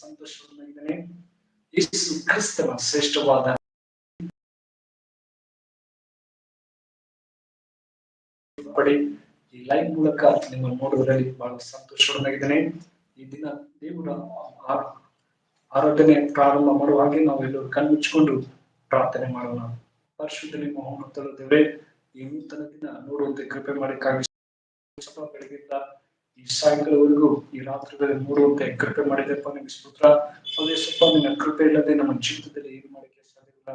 ಸಂತೋಷವಾಗಿದ್ದೇನೆ ಯೇಸು ಕ್ರಿಸ್ತನ ಶ್ರೇಷ್ಠವಾದ ಪಡೆ ಈ ಲೈವ್ ಮೂಲಕ ನಿಮ್ಮನ್ನು ನೋಡುವುದರಲ್ಲಿ ಬಹಳ ಸಂತೋಷವನ್ನಾಗಿದ್ದೇನೆ. ಈ ದಿನ ದೇವರ ಆರಾಧನೆ ಪ್ರಾರಂಭ ಮಾಡುವ ಹಾಗೆ ನಾವೆಲ್ಲರೂ ಕಣ್ಮುಚ್ಚಿಕೊಂಡು ಪ್ರಾರ್ಥನೆ ಮಾಡೋಣ. ಪರಿಶುದ್ಧ ನಿಮ್ಮ ಮಹೋನ್ನತದ ದೇವರೇ, ಈ ನೂತನ ದಿನ ನೋಡುವಂತೆ ಕೃಪೆ ಮಾಡಿ ಬೆಳಗಿಂದ ಈ ಸಾಯಂಕಾಲವರೆಗೂ ಈ ರಾತ್ರಿಗಳಲ್ಲಿ ಮೂಡುವಂತೆ ಕೃಪೆ ಮಾಡಿದೆಪ್ಪ ನಿಮಗೆ ಸ್ತೋತ್ರ. ಅದೇ ಸ್ವಲ್ಪ ನಿನ್ನ ಕೃಪೆ ಇಲ್ಲದೆ ನಮ್ಮ ಜೀವಿತದಲ್ಲಿ ಏನು ಮಾಡಕ್ಕೆ ಸಾಧ್ಯವಿಲ್ಲ.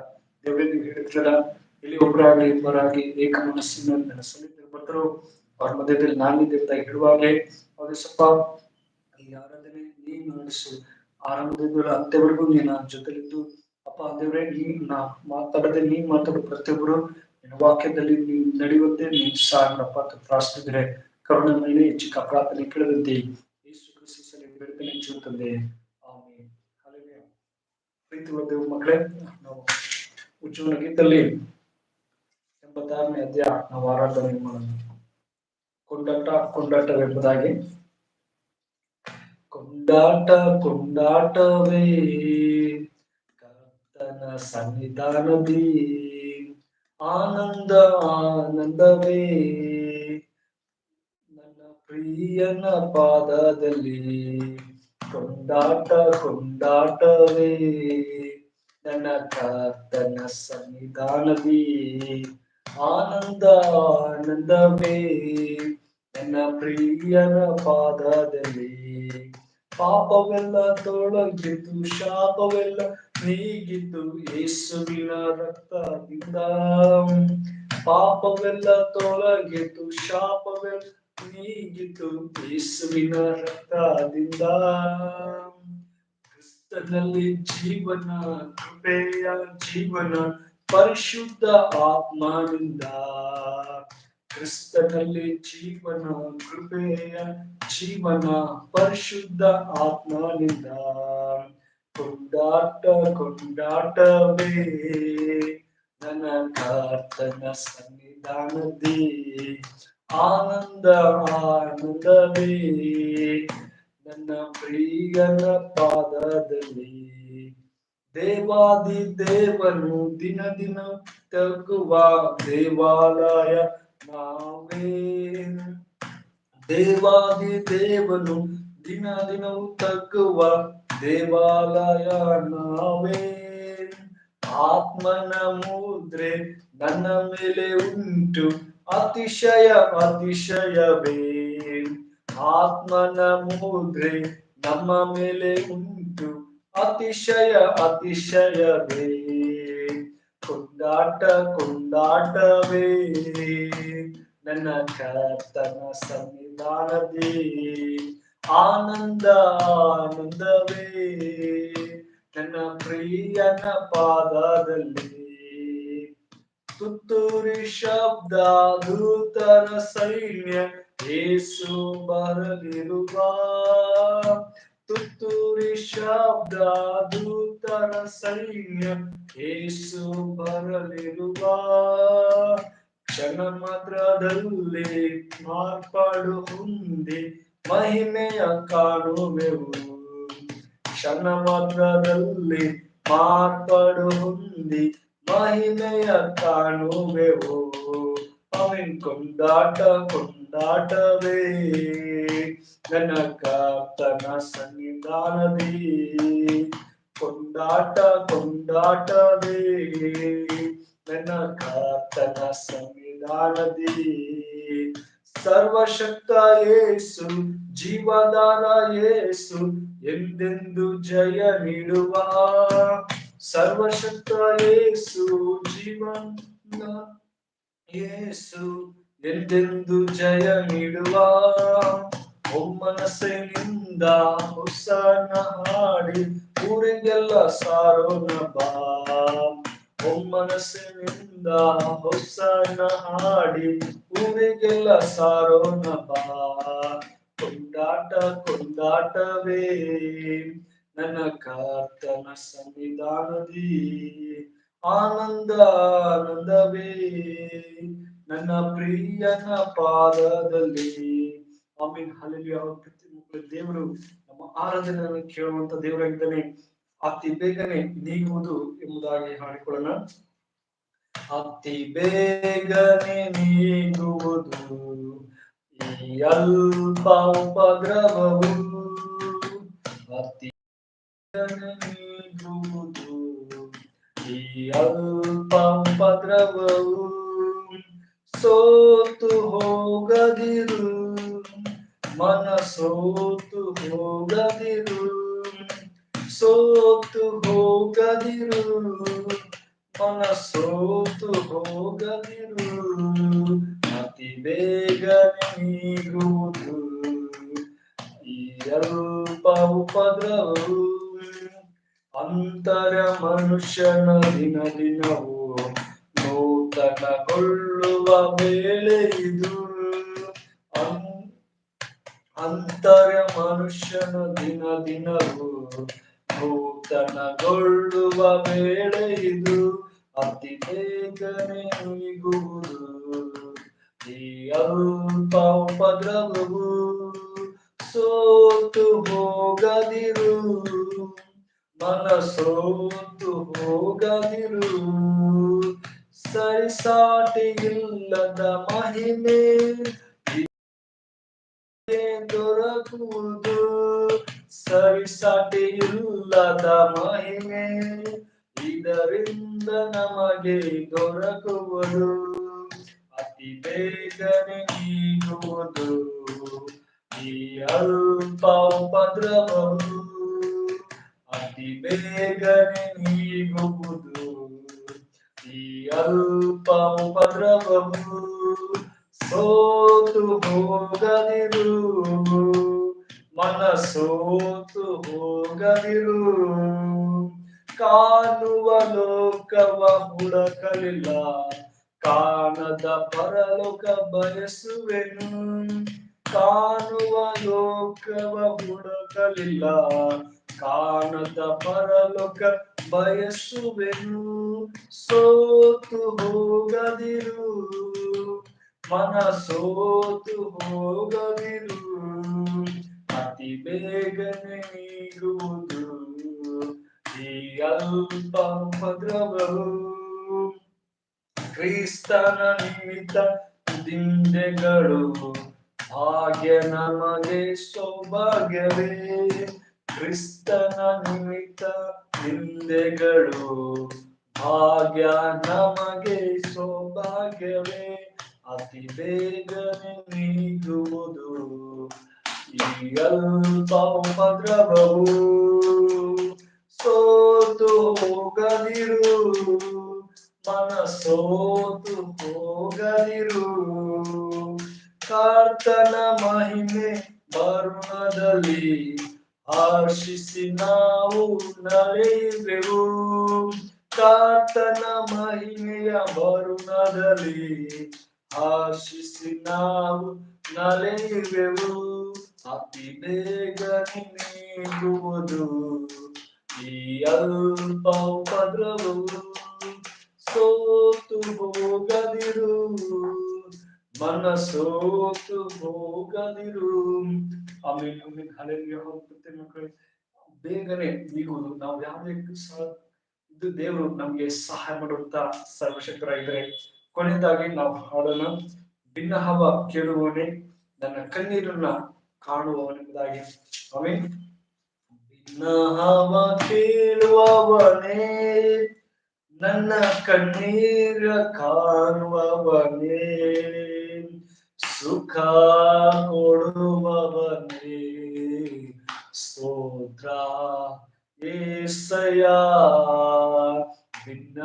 ದೇವರೇ, ನೀವು ಹೇಳಿದ್ರಲ್ಲ ಇಲ್ಲಿ ಒಬ್ಬರಾಗ್ಲಿ ಇಬ್ಬರಾಗಿ ಏಕ ಮನಸ್ಸಿನ ನನ್ನ ಸನ್ನಿಧಿಯಲ್ಲಿ ಬಂದರು ಅವ್ರ ಮಧ್ಯದಲ್ಲಿ ನಾನಿದ್ದೆ ಅಂತ ಹೇಳುವಾಗಲೇ ಅದೇ ಸ್ವಲ್ಪ ಈ ಆರಾಧನೆ, ನೀನು ನಡೆಸು. ಆರಂಭದಿಂದ ಅಂತ್ಯವರೆಗೂ ನೀನು ನನ್ನ ಜೊತೆಲಿದ್ದು. ಅಪ್ಪ, ದೇವರೇ, ನೀನ್ ನಾ ಮಾತಾಡದೆ ನೀನ್ ಮಾತಾಡೋ ಪ್ರತಿಯೊಬ್ಬರು ನಿನ್ನ ವಾಕ್ಯದಲ್ಲಿ ನೀನ್ ನಡೆಯುವಂತೆ ನೀನ್ ಸಾಗಪ್ಪ ಅಂತ ಪ್ರಾರ್ಥಿಸಿದ್ರೆ. ಚಿಕ್ಕ ಪ್ರಾರ್ಥನೆ ಕೇಳದಂತೆ ಯೇಸು ಕ್ರಿಸ್ತನಲ್ಲಿ ಬೇಡ್ತೇನೆ ಜೀವ ತಂದೆ ಆಮೇಲೆ. ಪ್ರೀತಿಯುಳ್ಳ ದೇವ ಮಕ್ಕಳೇ, ನಾವು ಉಜ್ವಲ ಗೀತಲ್ಲಿ ಎಂಬತ್ತಾರನೇ ಅಧ್ಯಾಯ ನಾವು ಆರಾಧನೆ ಮಾಡೋಣ. ಕೊಂಡಾಟ, ಕೊಂಡಾಟವೆಂಬುದಾಗಿ. ಕೊಂಡಾಟ, ಕೊಂಡಾಟವೇ. ಕರ್ತನ ಸನ್ನಿಧಾನದಿ ಆನಂದ, ಆನಂದವೇ. ಪ್ರಿಯನ ಪಾದದಲ್ಲಿ ಕೊಂಡಾಟ, ಕೊಂಡಾಟವೇ. ನನ್ನ ಕರ್ತನ ಸನ್ನಿಧಾನವಿ. ಆನಂದ, ಆನಂದವೇ. ನನ್ನ ಪ್ರಿಯನ ಪಾದದಲ್ಲಿ ಪಾಪವೆಲ್ಲ ತೊಳಗಿದ್ದು, ಶಾಪವೆಲ್ಲ ನೀಗಿದ್ದು ಯೇಸುವಿನ ರಕ್ತದಿಂದ ಪಾಪವೆಲ್ಲ ತೊಳಗಿದ್ದು, ಶಾಪವೆಲ್ಲ ನೀಗಿದ್ದು ಯೇಸುವಿನ ರಕ್ತದಿಂದ. ಕ್ರಿಸ್ತನಲ್ಲಿ ಜೀವನ ಕೃಪೆಯ ಜೀವನ ಪರಿಶುದ್ಧ ಆತ್ಮನಿಂದ ಕ್ರಿಸ್ತನಲ್ಲಿ ಜೀವನ ಕೃಪೆಯ ಜೀವನ ಪರಿಶುದ್ಧ ಆತ್ಮನಿಂದ ಕೊಂಡಾಟ, ಕೊಂಡಾಟವೇ ನನ್ನ ಕರ್ತನ ಸನ್ನಿಧಾನದಿ ಆನಂದ ಆನಂದವೇ ನನ್ನ ಪ್ರಿಯನ ಪಾದದಲ್ಲಿ ದೇವಾದಿ ದೇವನು ದಿನ ದಿನ ತಗ್ಗುವ ದೇವಾಲಯ ನಾವೇ ದೇವಾದಿ ದೇವನು ದಿನ ದಿನವೂ ತಗ್ಗುವ ದೇವಾಲಯ ನಾವೇ ಆತ್ಮನ ಮುದ್ರೆ ನನ್ನ ಮೇಲೆ ಉಂಟು ಅತಿಶಯ ಅತಿಶಯವೇ. ಆತ್ಮನ ಮುದ್ರೆ ನಮ್ಮ ಮೇಲೆ ಉಂಟು. ಅತಿಶಯ ಅತಿಶಯವೇ. ಕೊಂಡಾಟ ಕೊಂಡಾಟವೇ. ನನ್ನ ಕರ್ತನ ಸನ್ನಿಧಾನದೇ. ಆನಂದ ಆನಂದವೇ. ನನ್ನ ಪ್ರಿಯನ ಪಾದದಲ್ಲಿ ತುತ್ತೂರಿ ಶಬ್ದ ದೂತರ ಸೈನ್ಯ ಏಸು ಬರಲಿರುವ ತುತ್ತೂರಿ ಶಬ್ದ ದೂತರ ಸೈನ್ಯ ಏಸು ಬರಲಿರುವ ಕ್ಷಣ ಮಾತ್ರದಲ್ಲಿ ಮಾರ್ಪಾಡು ಹೊಂದಿ ಮಹಿಮೆಯ ಕಾಣುವೆವು. ಕ್ಷಣ ಮಾತ್ರದಲ್ಲಿ ಮಾರ್ಪಾಡು ಹೊಂದಿ ಮಹಿಮೆಯ ಕಾಣುವೆವು ಅವಿನ್ ಕೊಂಡಾಟ ಕೊಂಡಾಟವೇ ನನ್ನ ಕರ್ತನ ಸನ್ನಿಧಾನದಿ ಕೊಂಡಾಟ ಕೊಂಡಾಟವೇ ನನ್ನ ಕರ್ತನ ಸನ್ನಿಧಾನದಿ ಸರ್ವಶಕ್ತ ಯೇಸು ಜೀವದಾರ ಯೇಸು ಎಂದೆಂದು ಜಯ ನೀಡುವ ಸರ್ವಶಕ್ತ ಯೇಸು ಜೀವನ ಯೇಸು ಎಂದೆಂದು ಜಯ ನೀಡುವ. ಒಮ್ಮನಸ್ಸಿನಿಂದ ಹೊಸನ ಹಾಡಿ ಊರಿಗೆಲ್ಲ ಸಾರೋಣ ಬಾ. ಒಮ್ಮನಸ್ಸಿನಿಂದ ಹೊಸನ ಹಾಡಿ ಊರಿಗೆಲ್ಲ ಸಾರೋಣ ಬಾ. ಕೊಂಡಾಟ ಕೊಂಡಾಟವೇ. ನನ್ನ ಕರ್ತನ ಸನ್ನಿಧಾನದಿ ಆನಂದ ಆನಂದವೇ ನನ್ನ ಪ್ರಿಯನ ಪಾದದಲ್ಲಿ, ಆಮೀನ್ ಮಕ್ಕಳು ದೇವರು ನಮ್ಮ ಆರಾಧನೆಯನ್ನು ಕೇಳುವಂತ ದೇವರಾಗಿದ್ದಾನೆ. ಅತಿ ಬೇಗನೆ ನೀಗುವುದು ಎಂಬುದಾಗಿ ಹಾಡಿಕೊಳ್ಳೋಣ ಅತಿ ಬೇಗನೆ ನೀಗುವುದು ಈ ಅಲ್ಪ ಉಪದ್ರವವು ಅತಿ ಬೇಗನೆ ನೀಗುವುದು ಈ ಅಲ್ಪ ಉಪದ್ರವವು ಸೋತು ಹೋಗದಿರು ಮನ ಸೋತು ಹೋಗದಿರು ಸೋತು ಹೋಗದಿರು ಮನ ಸೋತು ಹೋಗದಿರು ಅತಿ ಬೇಗನೆ ನೀಗುವುದು ಈ ಅಲ್ಪ ಉಪದ್ರವವು ಅಂತರ ಮನುಷ್ಯನ ದಿನ ದಿನವು ನೂತನಗೊಳ್ಳುವ ವೇಳೆ ಇದು. ಅಂತರ ಮನುಷ್ಯನ ದಿನ ದಿನವು ನೂತನಗೊಳ್ಳುವ ವೇಳೆ ಇದು. ಅತಿ ಬೇಗನೆ ಮುಗಿಗುವುದು ಈ ಅಲ್ಪ ಉಪದ್ರವವು ಸೋತು ಹೋಗದಿರು. ಮನ ಸೋತು ಹೋಗದಿರು ಸರಿಸಾಟಿಯಿಲ್ಲದ ಮಹಿಮೆ ದೊರಕುವುದು ಸರಿಸಾಟಿ ಇಲ್ಲದ ಮಹಿಮೆ ಇದರಿಂದ ನಮಗೆ ದೊರಕುವುದು ಅತಿ ಬೇಗನೆ ನೀಗುವುದು ಈ ಅಲ್ಪ ಉಪದ್ರವವು ಅತಿ ಬೇಗನೆ ನೀಗುವುದು ಈ ಅಲ್ಪ ಉಪದ್ರವವು ಸೋತು ಹೋಗದಿರು. ಮನ ಸೋತು ಹೋಗದಿರು. ಕಾಣುವ ಲೋಕವ ಹುಡುಕಲಿಲ್ಲ. ಕಾಣದ ಪರಲೋಕ ಬಯಸುವೆನು. ಕಾಣುವ ಲೋಕವ ಹುಡಕಲಿಲ್ಲ. ಕಾಣದ ಪರಲೋಕ ಬಯಸುವೆನು. ಸೋತು ಹೋಗದಿರು ಮನ ಸೋತು ಹೋಗದಿರು. ಅತಿ ಬೇಗನೆ ನೀಡುವುದು ಈ ಅಲ್ಪ ಉಪದ್ರವವು. ಕ್ರಿಸ್ತನ ನಿಮಿತ್ತ ದಿಂಡೆಗಳು ಭಾಗ್ಯ ನಮಗೆ ಸೌಭಾಗ್ಯವೇ. ಕ್ರಿಸ್ತನ ನಿಮಿತ್ತ ನಿಂದೆಗಳು. ಭಾಗ್ಯ ನಮಗೆ, ಸೌಭಾಗ್ಯವೇ. ಅತಿ ಬೇಗನೆ ನೀಡುವುದು ಈ ಅಲ್ಪ ಉಪದ್ರವವು ಸೋತು ಹೋಗದಿರು. ಮನ ಸೋತು ಹೋಗದಿರು. ಕರ್ತನ ಮಹಿಮೆ ಬರುಣದಲ್ಲಿ ಹರ್ಷಿಸಿ ನಾವು ನಡೆಯುವೆವು ಕರ್ತನ ಮಹಿಮೆಯ ಬರುಣದಲ್ಲಿ ಹರ್ಷಿಸಿ ನಾವು ನಲೆಯುವೆವು ಅತಿ ಬೇಗನೆ ನೀಡುವುದು. ಈ ಅಲ್ಪ ಉಪದ್ರವವು ಸೋತು ಹೋಗದಿರು. ಮನ ಸೋತು ಹೋಗದಿರು. ಆಮೇಲೆ ಆಮೇಲೆ ಹಳೆಯ ಹೋಗುತ್ತೆ ಮಕ್ಕಳು, ಬೇಗನೆ ನೀಗುವುದು ನಾವು ಯಾವುದೇ ಇದು ದೇವರು ನಮ್ಗೆ ಸಹಾಯ ಮಾಡುವಂತ ಇದ್ರೆ ಕೊನೆಯದಾಗಿ ನಾವು ಹಾಡೋಣ ಭಿನ್ನ ಹವ ಕೇಳುವವನೇ ನನ್ನ ಕಣ್ಣೀರನ್ನ ಕಾಣುವವನೆಂಬುದಾಗಿ ಆಮೇಲೆ ಭಿನ್ನ ಹವ ಕೇಳುವವನೇ ನನ್ನ ಕಣ್ಣೀರ ಕಾಣುವವನೇ. ಸುಖ ಕೊಡುವವನೇ. ಸ್ತೋತ್ರ ಏಸಯ ಭಿನ್ನ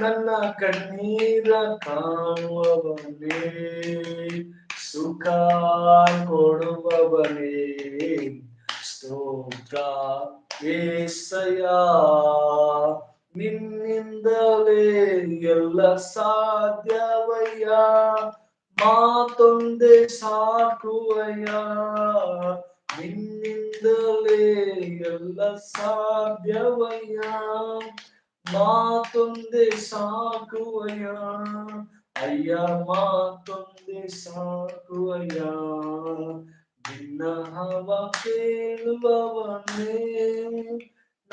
ನನ್ನ ಕಣ್ಣೀರ ಕಾಣುವವನೇ. ಸುಖ ಕೊಡುವವನೇ. ಸ್ತೋತ್ರ ಏಸಯ ನಿನ್ನಿಂದಲೇ ಎಲ್ಲ ಸಾಧ್ಯವಯ್ಯ. ಮಾತೊಂದೆ ಸಾಕುವಯ್ಯ. ನಿನ್ನಿಂದಲೇ ಎಲ್ಲ ಸಾಧ್ಯವಯ್ಯ. ಮಾತೊಂದೆ ಸಾಕುವಯ್ಯ. ಅಯ್ಯ, ಮಾತೊಂದೆ ಸಾಕುವಯ್ಯ. ನಿನ್ನ ಹವ ಕೇಳುವವನೇ.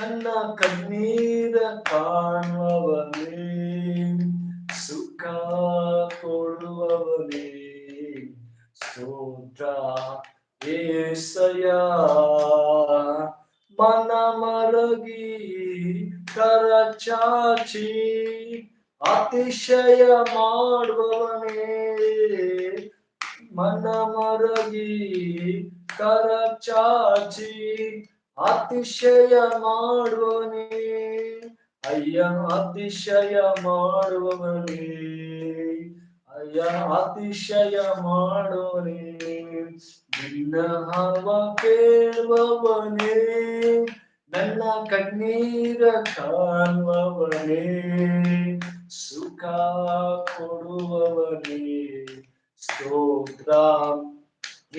ನನ್ನ ಕಣ್ಣೀರ ಕಾಣುವವನೇ, ಸುಖ ಕೊಡುವವನೇ. ಸ್ತೋತ್ರ ಏಸಯ ಮನ ಮರಗಿ ಕರ ಚಾಚಿ ಅತಿಶಯ ಮಾಡುವವನೇ. ಮನ ಮರಗಿ ಕರ ಚಾಚಿ ಅತಿಶಯ ಮಾಡುವನೇ ಅಯ್ಯ ಅತಿಶಯ ಮಾಡುವವನೇ ಅಯ್ಯ ಅತಿಶಯ ಮಾಡೋನೇ ನಿನ್ನ ಹವ ಕೇಳುವವನೇ, ನನ್ನ ಕಣ್ಣೀರ ಕಾಣುವವನೇ, ಸುಖ ಕೊಡುವವನೇ, ಸ್ತೋತ್ರ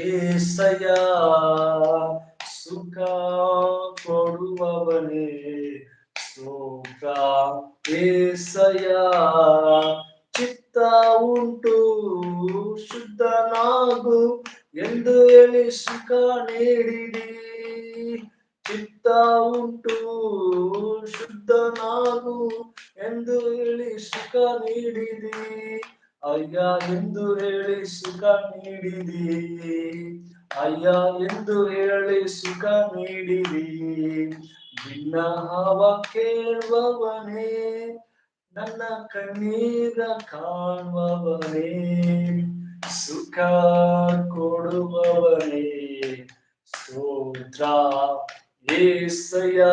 ಏಸಯ ಸುಖ ಕೊಡುವವನೇ. ಸುಖ ಏಸಯ ಚಿತ್ತ ಉಂಟು, ಶುದ್ಧನಾಗು ಎಂದು ಹೇಳಿ ಸುಖ ನೀಡಿರಿ ಚಿತ್ತ ಉಂಟು, ಶುದ್ಧನಾಗು ಎಂದು ಹೇಳಿ ಸುಖ ನೀಡಿದಿ. ಅಯ್ಯ, ಎಂದು ಹೇಳಿ ಸುಖ ನೀಡಿದಿ. ಅಯ್ಯ ಎಂದು ಹೇಳಿ ಸುಖ ನೀಡಿರಿ. ಭಿನ್ನ ಹಾವ ಕೇಳುವವನೇ, ನನ್ನ ಕಣ್ಣೀರ ಕಾಣುವವನೇ, ಸುಖ ಕೊಡುವವನೇ. ಸ್ತೋತ್ರ ಏಸಯ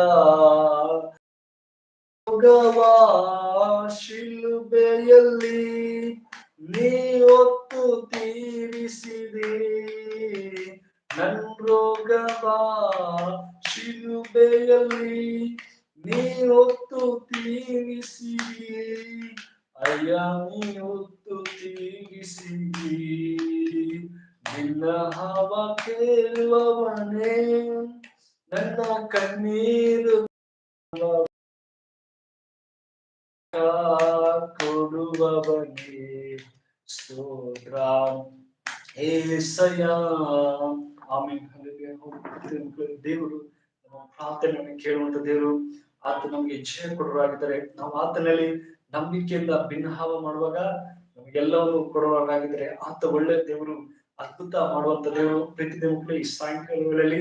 ಶಿಲುಬೆಯಲ್ಲಿ ನೀ ಹೊತ್ತು ತೀರಿಸಿದೆ. ನನ್ ರೋಗವಾ ಶಿಲುಬೆಯಲ್ಲಿ ನೀ ಹೊತ್ತು ತೀರಿಸಿದಿ ಅಯ್ಯ, ನೀ ಹೊತ್ತು ತೀರಿಸಿದಿ ನಿನ್ನ ಹವ ಕೇಳುವವನೇ, ನನ್ನ ಕಣ್ಣೀರು ಕೊಡುವವನೇ. ಸ್ತೋತ್ರ ಏಸಯ ಆಮೇಲೆ ದೇವರು ಪ್ರಾರ್ಥನೆಯನ್ನು ಕೇಳುವಂತ ದೇವರು. ಆತ ನಮ್ಗೆ ಜಯ ಕೊಡೋರಾಗಿದ್ದಾರೆ ನಾವು ಆತನಲ್ಲಿ ನಂಬಿಕೆಯಿಂದ ಭಿನ್ನಹಾವ ಮಾಡುವಾಗ ನಮ್ಗೆಲ್ಲವನ್ನು ಕೊಡುವರಾಗಿದ್ದಾರೆ ಆತ ಒಳ್ಳೆ ದೇವರು, ಅದ್ಭುತ ಮಾಡುವಂತ ದೇವರು. ಪ್ರೀತಿ ದೇವರು ಈ ಸಾಯಂಕಾಲಗಳಲ್ಲಿ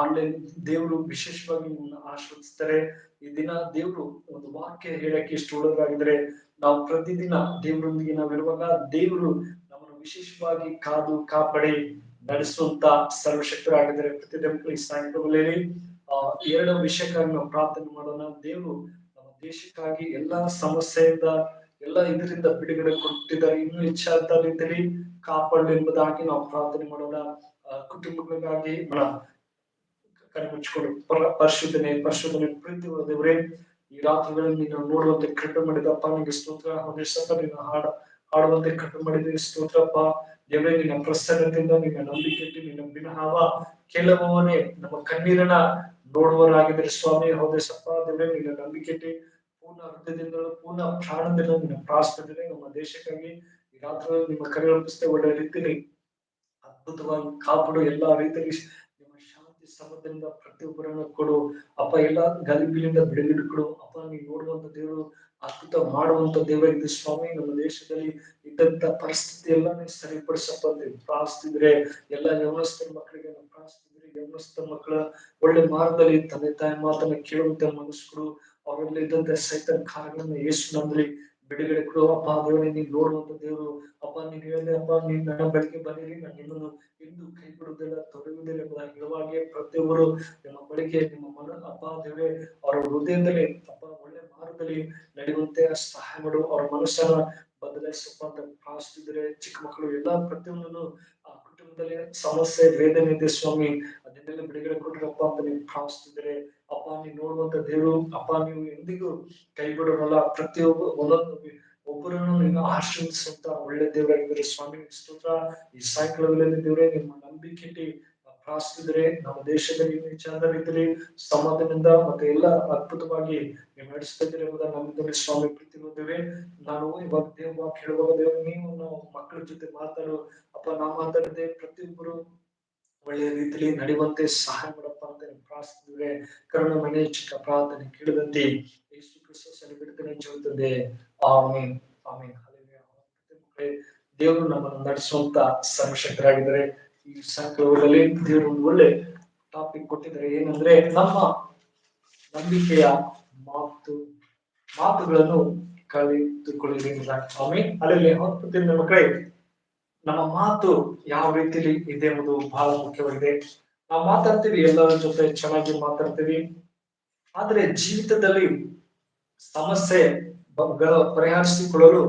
ಆನ್ಲೈನ್ ದೇವರು ವಿಶೇಷವಾಗಿ ನಿಮ್ಮನ್ನು ಆಶ್ರಯಿಸ್ತಾರೆ ಈ ದಿನ ದೇವರು ಒಂದು ವಾಕ್ಯ ಹೇಳಕ್ಕೆ ಇಷ್ಟು ಒಳಗಾಗಿದ್ರೆ ನಾವು ಪ್ರತಿದಿನ ದೇವರೊಂದಿಗೆ ನಾವಿರುವಾಗ ದೇವರು ನಮ್ಮನ್ನು ವಿಶೇಷವಾಗಿ ಕಾದು ಕಾಪಾಡಿ. ನಡೆಸುವಂತ ಸರ್ವಶಕ್ತರಾಗಿದ್ದಾರೆ. ಪ್ರತಿದಿನ ಸಾಯಂಕಾಲದಲ್ಲಿ ಎರಡು ವಿಷಯಕ್ಕಾಗಿ ನಾವು ಪ್ರಾರ್ಥನೆ ಮಾಡೋಣ. ದೇವರು ನಮ್ಮ ದೇಶಕ್ಕಾಗಿ ಎಲ್ಲಾ ಸಮಸ್ಯೆಯಿಂದ, ಎಲ್ಲ ಇದರಿಂದ ಬಿಡುಗಡೆ ಕೊಟ್ಟಿದ್ದಾರೆ. ಇನ್ನೂ ಹೆಚ್ಚಾದ ರೀತಿಯಲ್ಲಿ ಕಾಪಾಡಲು ಎಂಬುದಾಗಿ ನಾವು ಪ್ರಾರ್ಥನೆ ಮಾಡೋಣ. ಕುಟುಂಬಗಳಿಗಾಗಿ ಕಣ್ಣು ಮುಚ್ಚಿಕೊಂಡು, ಪರ, ಪರಿಶುದ್ಧನೆ ಪರಿಶುದ್ಧನೆ ಪ್ರೀತಿ ದೇವರೇ, ಈ ರಾತ್ರಿಗಳಲ್ಲಿ ನೀನು ನೋಡುವಂತೆ ಕೃಪೆ ಮಾಡಿದಪ್ಪ. ನಿಮಗೆ ಸ್ತೋತ್ರ. ಹಾಡ, ಹಾಡುವಂತೆ ಕೃಪೆ ಮಾಡಿದ ಸ್ತೋತ್ರಪ್ಪ. ದೇವರೇ, ನಿನ್ನ ಪ್ರಸನ್ನದಿಂದ ನಿನ್ನ ನಂಬಿಕೆ ನಿನ್ನ ಬಿನಹಾವ ಕೇಳುವವನೇ, ನಮ್ಮ ಕಣ್ಣೀರನ್ನ ನೋಡುವರಾಗಿದ್ರೆ ಸ್ವಾಮಿ. ಹೌದೇ ಸಪ್ಪ, ದೇವರೇ, ನಿನ್ನ ನಂಬಿಕೆ ಪೂರ್ಣ ಹೃದಯದಿಂದ, ಪೂರ್ಣ ಪ್ರಾಣದಿಂದ, ನಿನ್ನ ಪ್ರಾರ್ಥನೆ ನಮ್ಮ ದೇಶಕ್ಕಾಗಿ ಈ ರಾತ್ರಿ ನಿಮ್ಮ ಕರೆಯೊಪ್ಪಿಸ್ತೇ ಒಳ್ಳೆ ರೀತಿಯಲ್ಲಿ ಅದ್ಭುತವಾಗಿ ಕಾಪಾಡು. ಎಲ್ಲಾ ರೀತಿಯಲ್ಲಿ ನಿಮ್ಮ ಶಾಂತಿ ಸಮದಿಂದ ಪ್ರತಿಯೊಬ್ಬರನ್ನು ಕೊಡು. ಅಪ್ಪ, ಎಲ್ಲಾ ಗಲಿಬಿಲಿಂದ ಕೊಡು. ಅಪ್ಪ ನೀವು ನೋಡುವಂತ ದೇವರು ಅದ್ಭುತ ಮಾಡುವಂತ ದೇವರಿಗೆ ಸ್ವಾಮಿ ನಮ್ಮ ದೇಶದಲ್ಲಿ ಇದ್ದಂತ ಪರಿಸ್ಥಿತಿ ಎಲ್ಲಾನು ಸರಿಪಡಿಸಪ್ಪ ಪ್ರಾರ್ಥಿಸಿದ್ರೆ ಎಲ್ಲ ಯೌವನಸ್ಥರ ಮಕ್ಕಳಿಗೆ ನಾವು ಪ್ರಾರ್ಥಿಸಿದ್ರೆ ಯೌವನಸ್ಥ ಮಕ್ಕಳ ಒಳ್ಳೆ ಮಾರ್ಗದಲ್ಲಿ ತಂದೆ ತಾಯಿ ಮಾತನ್ನ ಕೇಳುವಂತ ಮನಸ್ಸುಗಳು ಅವರಲ್ಲಿ ಇದ್ದಂತ ಸೈತನ್ ಕಾರ್ಯಗಳನ್ನ ಯೇಸು ನಮ್ಮಲ್ಲಿ ಬಿಡುಗಡೆ ಕೊಡು, ಅಪ್ಪ ದೇವರೇ, ನೀನ್ ನೋಡುವಂತ ದೇವರು. ಅಪ್ಪ, ನೀನ್ ಹೇಳಿದೆ, ಅಪ್ಪ, ನೀನ್ ನನ್ನ ಬಳಿಗೆ ಬನ್ನಿರಿ, ನಾನು ನಿಮ್ಮನ್ನು ಎಂದು ಕೈ ಬಿಡುವುದಿಲ್ಲ ತೊಡಗುವುದಿಲ್ಲ ಪ್ರತಿಯೊಬ್ಬರು ನಿಮ್ಮ ಬಳಿಗೆ, ನಿಮ್ಮ ಮನ ಅಪ್ಪ ದೇವರೇ, ಅವರ ಹೃದಯದಲ್ಲಿ, ಅಪ್ಪ, ಒಳ್ಳೆ ಮಾರ್ಗದಲ್ಲಿ ನಡೆಯುವಂತೆ ಸಹಾಯ ಮಾಡು. ಅವರ ಮನಸ್ಸನ್ನ ಬದಲಾಯಿಸಪ್ಪ ಅಂತ ಪ್ರಾರ್ಥಿಸಿದ್ರೆ ಚಿಕ್ಕ ಮಕ್ಕಳು, ಎಲ್ಲಾ ಪ್ರತಿಯೊಂದನ್ನು ಕುಟುಂಬದಲ್ಲಿ ಸಮಸ್ಯೆ ವೇದನೆ ಇದೆ ಸ್ವಾಮಿ, ಅದನ್ನೆಲ್ಲ ಬಿಡುಗಡೆ ಕೊಡ್ರಪ್ಪ ಅಂತ ನೀವು ಭಾವಿಸ್ತಿದ್ರೆ, ಅಪ್ಪ ನೀವು ನೋಡುವಂತ ದೇವರು, ಅಪ್ಪ ನೀವು ಎಂದಿಗೂ ಕೈ ಬಿಡೋರಲ್ಲ, ಪ್ರತಿಯೊಬ್ಬ ಒಂದೊಂದು ಒಬ್ಬರನ್ನು ನೀನು ಆಶ್ರಯಿಸುವಂತ ಒಳ್ಳೆ ದೇವರಾಗಿದ್ದಾರೆ. ಸ್ವಾಮಿ, ಸ್ತೋತ್ರ. ಈ ಸಾಯಂಕಾಲದಲ್ಲಿ ದೇವರೇ, ನಿಮ್ಮ ನಂಬಿಕೆ ಪ್ರಾರ್ಥಿಸಿದ್ರೆ ನಮ್ಮ ದೇಶದಲ್ಲಿ ನೀವು ರೀತಿಯಲ್ಲಿ ಸಮಾಧಾನದಿಂದ ಮತ್ತೆ ಎಲ್ಲ ಅದ್ಭುತವಾಗಿ ನೀವು ನಡೆಸ್ತಾ ನಮ್ಮ ನಮ್ಮಿಂದಲೇ ಸ್ವಾಮಿ ಪ್ರೀತಿ ಹೊಂದಿವೆ. ನಾನು ಇವಾಗ ದೇವ್ ಕೇಳುವಾಗ ದೇವ್, ನೀವು ನಾವು ಮಕ್ಕಳ ಜೊತೆ ಮಾತಾಡು. ಅಪ್ಪ, ನಾ ಮಾತಾಡದೆ ಪ್ರತಿಯೊಬ್ಬರು ಒಳ್ಳೆಯ ರೀತಿಯಲ್ಲಿ ನಡೆಯುವಂತೆ ಸಹಾಯ ಮಾಡಪ್ಪ ಅಂತ ಪ್ರಾರ್ಥಿಸಿದ್ರೆ ಕರುಣ ಮನೆ ಚಿಕ್ಕ ಪ್ರಾರ್ಥನೆ ಕೇಳಿದಂತೆ ಯೇಸು ಕ್ರಿಸ್ತ ಬಿಡುತ್ತನೆ ಜೀವಿತದೆ ಆಮೇನ್. ಆಮೇನ್. ದೇವರು ನಮ್ಮನ್ನು ನಡೆಸುವಂತ ಸರ್ವಶಕ್ತರಾಗಿದ್ದಾರೆ ಈ ಸಂಕಲದಲ್ಲಿ ದೇವರು ಒಂದು ಒಳ್ಳೆ ಟಾಪಿಕ್ ಕೊಟ್ಟಿದ್ದಾರೆ. ಏನಂದ್ರೆ ನಮ್ಮ ನಂಬಿಕೆಯ ಮಾತು, ಮಾತುಗಳನ್ನು ಕಲಿತುಕೊಳ್ಳುವುದರಿಂದ ಸ್ವಾಮಿ ಅಲ್ಲಿ ಹೊತ್ತಿನ ಮಕ್ಕಳೇ, ನಮ್ಮ ಮಾತು ಯಾವ ರೀತಿಲಿ ಇದೆ ಎಂಬುದು ಬಹಳ ಮುಖ್ಯವಾಗಿದೆ. ನಾವು ಮಾತಾಡ್ತೀವಿ, ಎಲ್ಲರ ಜೊತೆ ಚೆನ್ನಾಗಿ ಮಾತಾಡ್ತೀವಿ. ಆದ್ರೆ ಜೀವಿತದಲ್ಲಿ ಸಮಸ್ಯೆ ಪರಿಹರಿಸಿಕೊಳ್ಳಲು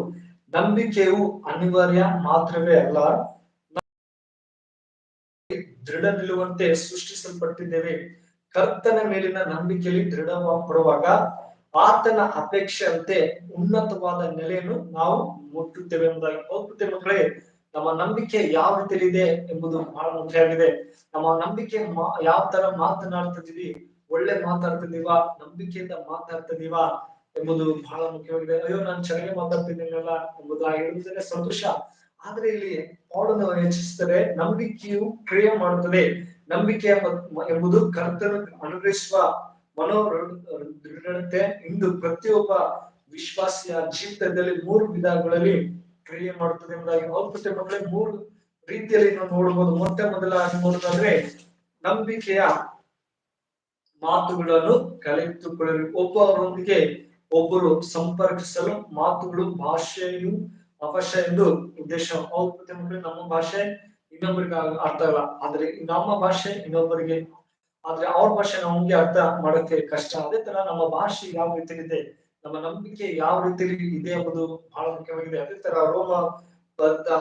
ನಂಬಿಕೆಯು ಅನಿವಾರ್ಯ ಮಾತ್ರವೇ ಅಲ್ಲ. ದೃಢ ನಿಲ್ಲುವಂತೆ ಸೃಷ್ಟಿಸಲ್ಪಟ್ಟಿದ್ದೇವೆ. ಕರ್ತನ ಮೇಲಿನ ನಂಬಿಕೆಯಲ್ಲಿ ದೃಢ ಪಡುವಾಗ ಆತನ ಅಪೇಕ್ಷೆಯಂತೆ ಉನ್ನತವಾದ ನೆಲೆಯನ್ನು ನಾವು ಮುಟ್ಟುತ್ತೇವೆ ಎಂಬುದಾಗಿ. ಹೋಗುತ್ತೆ ಮಕ್ಕಳೇ, ನಮ್ಮ ನಂಬಿಕೆ ಯಾವ ರೀತಿಯಲ್ಲಿ ಇದೆ ಎಂಬುದು ಬಹಳ ಮುಖ್ಯ ಆಗಿದೆ ನಮ್ಮ ನಂಬಿಕೆ ಯಾವ ತರ ಮಾತನಾಡ್ತಿದ್ದೀವಿ, ಒಳ್ಳೆ ಮಾತಾಡ್ತಿದೀವಾ ನಂಬಿಕೆಯಿಂದ ಮಾತಾಡ್ತಿದೀವಾ ಎಂಬುದು ಬಹಳ ಮುಖ್ಯವಾಗಿದೆ. ಅಯ್ಯೋ, ನಾನು ಚೆನ್ನಾಗಿ ಮಾತಾಡ್ತಿದ್ದೀನಲ್ಲ ಎಂಬುದಾಗಿರುವುದೇ ಸಂತೋಷ. ಆದ್ರೆ ಇಲ್ಲಿ ಪಾಡನ್ನು ಹೆಚ್ಚಿಸಿದರೆ ನಂಬಿಕೆಯು ಕ್ರಿಯೆ ಮಾಡುತ್ತದೆ. ನಂಬಿಕೆ ಎಂಬ- ಎಂಬುದು ಕರ್ತನ ಅನುಗ್ರಹಿಸುವ ಮನೋ ದೃಢತೆ ಇಂದು ಪ್ರತಿಯೊಬ್ಬ ವಿಶ್ವಾಸಿಯ ಜೀವಿತದಲ್ಲಿ ಮೂರು ವಿಧಗಳಲ್ಲಿ ಕ್ರಿಯೆ ಮಾಡುತ್ತದೆ ಎಂಬುದಾಗಿ ಮಕ್ಕಳೇ, ಮೂರು ರೀತಿಯಲ್ಲಿ ನಾವು ನೋಡಬಹುದು ಮೊಟ್ಟ ಮೊದಲಾಗಿ ನೋಡೋದಾದ್ರೆ ನಂಬಿಕೆಯ ಮಾತುಗಳನ್ನು ಕಲಿತುಕೊಳ್ಳಿ ಒಬ್ಬರೊಂದಿಗೆ ಒಬ್ಬರು ಸಂಪರ್ಕಿಸಲು ಮಾತುಗಳು, ಭಾಷೆಯು ಅವಶ್ಯ ಎಂದು ಉದ್ದೇಶ ಹೋಗುತ್ತೆ ಮಕ್ಕಳು ನಮ್ಮ ಭಾಷೆ ಇನ್ನೊಬ್ಬರಿಗೆ ಅರ್ಥ ಆಗಲ್ಲ ಆದ್ರೆ ನಮ್ಮ ಭಾಷೆ ಇನ್ನೊಬ್ಬರಿಗೆ ಆದ್ರೆ ಅವ್ರ ಭಾಷೆ ನಮ್ಗೆ ಅರ್ಥ ಮಾಡೋಕೆ ಕಷ್ಟ. ಅದೇ ತರ ನಮ್ಮ ಭಾಷೆ ಯಾವ ರೀತಿಯಲ್ಲಿ ನಮ್ಮ ನಂಬಿಕೆ ಯಾವ ರೀತಿಯಲ್ಲಿ ಇದೆ ಎಂಬುದು ಬಹಳ ಮುಖ್ಯವಾಗಿದೆ. ಅದೇ ತರ ರೋಮ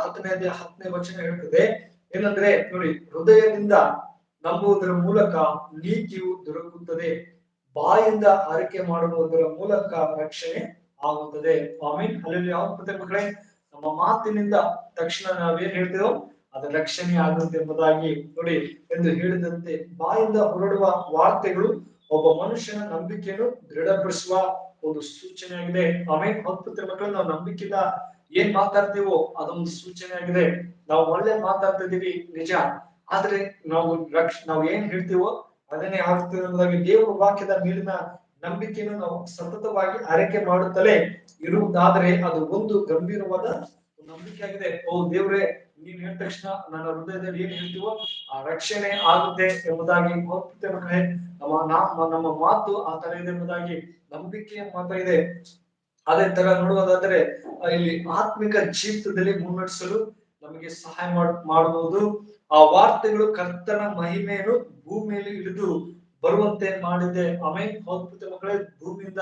ಹತ್ತನೇ ಹತ್ತನೇ ವಚನ ಹೇಳ್ತದೆ ಏನಂದ್ರೆ ನೋಡಿ, ಹೃದಯದಿಂದ ನಂಬುವುದರ ಮೂಲಕ ನೀತಿಯು ದೊರಕುತ್ತದೆ. ಬಾಯಿಂದ ಆರೈಕೆ ಮಾಡುವುದರ ಮೂಲಕ ರಕ್ಷಣೆ ಆಗುತ್ತದೆ. ಆಮೀನ್. ಅಲ್ಲಿ ಯಾವ ಮಕ್ಕಳೇ, ನಮ್ಮ ಮಾತಿನಿಂದ ತಕ್ಷಣ ನಾವೇನ್ ಹೇಳ್ತೇವೋ ಅದು ರಕ್ಷಣೆ ಆಗುತ್ತೆ ಎಂಬುದಾಗಿ ನೋಡಿ ಎಂದು ಹೇಳಿದಂತೆ ಬಾಯಿಂದ ಹೊರಡುವ ವಾರ್ತೆಗಳು ಒಬ್ಬ ಮನುಷ್ಯನ ನಂಬಿಕೆಯನ್ನು ದೃಢಪಡಿಸುವ ಒಂದು ಸೂಚನೆಯಾಗಿದೆ. ಆಮೇಲೆ ಹತ್ತು ಮಕ್ಕಳು, ನಾವು ನಂಬಿಕೆಯಿಂದ ಏನ್ ಮಾತಾಡ್ತೀವೋ ಅದೊಂದು ಸೂಚನೆ ಆಗಿದೆ ನಾವು ಒಳ್ಳೆ ಮಾತಾಡ್ತಾ ಇದೀವಿ ನಿಜ. ಆದ್ರೆ ನಾವು ರಕ್ಷ, ನಾವು ಏನ್ ಹೇಳ್ತೀವೋ ಅದನ್ನೇ ಆಗ್ತದೆ ಎಂಬುದಾಗಿ ದೇವರ ವಾಕ್ಯದ ಮೇಲಿನ ನಂಬಿಕೆಯನ್ನು ನಾವು ಸತತವಾಗಿ ಆರೈಕೆ ಮಾಡುತ್ತಲೇ ಇರುವುದಾದರೆ ಅದು ಒಂದು ಗಂಭೀರವಾದ ನಂಬಿಕೆ ಆಗಿದೆ ಓ ದೇವ್ರೆ ನೀನ್ ಹೇಳಿದ ತಕ್ಷಣ ನನ್ನ ಹೃದಯದಲ್ಲಿ ಏನ್ ಹೇಳ್ತೀವೋ ಆ ರಕ್ಷಣೆ ಆಗುತ್ತೆ ಎಂಬುದಾಗಿ ನಮ್ಮ ನಮ್ಮ ಮಾತು ಆ ತರ ಇದೆ ಎಂಬುದಾಗಿ ನಂಬಿಕೆಯ ಮಾತ್ರ ಇದೆ. ಅದೇ ತರ ನೋಡುವುದಾದ್ರೆ ಇಲ್ಲಿ ಆತ್ಮಿಕ ಜೀವಿತದಲ್ಲಿ ಮುನ್ನಡೆಸಲು ನಮಗೆ ಸಹಾಯ ಮಾಡ್, ಮಾಡಬಹುದು. ಆ ವಾರ್ತೆಗಳು ಕರ್ತನ ಮಹಿಮೆಯನ್ನು ಭೂಮಿಯಲ್ಲಿ ಇಳಿದು ಬರುವಂತೆ ಮಾಡಿದೆ. ಆಮೇಲೆ ಅದ್ಭುತ ಮಕ್ಕಳೇ ಭೂಮಿಯಿಂದ